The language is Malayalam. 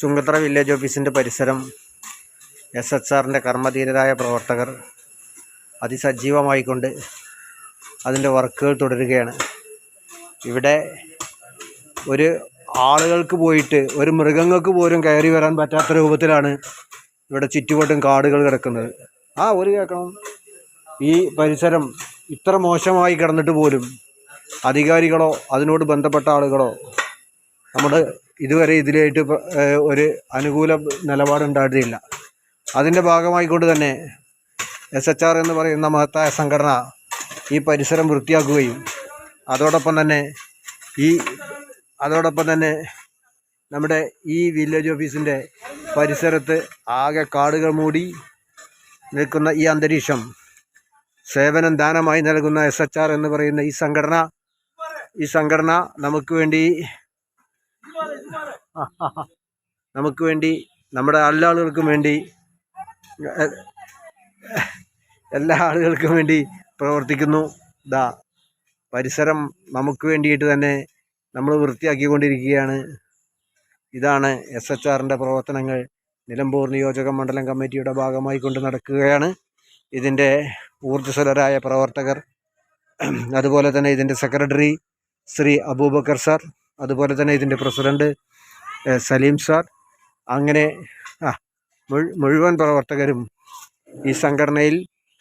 ചുങ്കത്തറ വില്ലേജ് ഓഫീസിന്റെ പരിസരം എസ് എച്ച് ആറിന്റെ കർമ്മധീരരായ പ്രവർത്തകർ അതിസജീവമായിക്കൊണ്ട് അതിന്റെ വർക്കുകൾ തുടരുകയാണ്. ഇവിടെ ഒരു ആളുകൾക്ക് പോയിട്ട് ഒരു മൃഗങ്ങൾക്ക് പോലും കയറി വരാൻ പറ്റാത്ത രൂപത്തിലാണ് ഇവിടെ ചുറ്റുവട്ടും കാടുകൾ കിടക്കുന്നത്. ആ ഒരു കേൾക്കണം ഈ പരിസരം ഇത്ര മോശമായി കിടന്നിട്ട് പോലും അധികാരികളോ അതിനോട് ബന്ധപ്പെട്ട ആളുകളോ നമ്മുടെ ഇതുവരെ ഇതിലായിട്ട് ഒരു അനുകൂല നിലപാടുണ്ടായിട്ടില്ല അതിന്റെ ഭാഗമായിക്കൊണ്ട് തന്നെ എസ് എച്ച് ആർ എന്ന് പറയുന്ന മഹത്തായ സംഘടന ഈ പരിസരം വൃത്തിയാക്കുകയും അതോടൊപ്പം തന്നെ ഈ അതോടൊപ്പം തന്നെ നമ്മുടെ ഈ വില്ലേജ് ഓഫീസിന്റെ പരിസരത്ത് ആകെ കാടുകൾ മൂടി നിൽക്കുന്ന ഈ അന്തരീക്ഷം സേവനം ദാനമായി നൽകുന്ന എസ് എച്ച് ആർ എന്ന് പറയുന്ന ഈ സംഘടന ഈ സംഘടന നമുക്ക് വേണ്ടി നമുക്ക് വേണ്ടി നമ്മുടെ എല്ലാ ആളുകൾക്കും വേണ്ടി എല്ലാ ആളുകൾക്കും വേണ്ടി പ്രവർത്തിക്കുന്നു. ദാ പരിസരം നമുക്ക് വേണ്ടിയിട്ട് തന്നെ നമ്മൾ വൃത്തിയാക്കിക്കൊണ്ടിരിക്കുകയാണ്. ഇതാണ് എസ് എച്ച് ആറിന്റെ പ്രവർത്തനങ്ങൾ. നിലമ്പൂർ നിയോജക മണ്ഡലം കമ്മിറ്റിയുടെ ഭാഗമായി കൊണ്ട് നടക്കുകയാണ്. ഇതിന്റെ ഊർജസ്വലരായ പ്രവർത്തകർ അതുപോലെ തന്നെ ഇതിന്റെ സെക്രട്ടറി ശ്രീ അബൂബക്കർ സാർ അതുപോലെ തന്നെ ഇതിന്റെ പ്രസിഡന്റ് സലീം സാർ. അങ്ങനെ ആ മുഴുവൻ പ്രവർത്തകരും ഈ സംഘടനയിൽ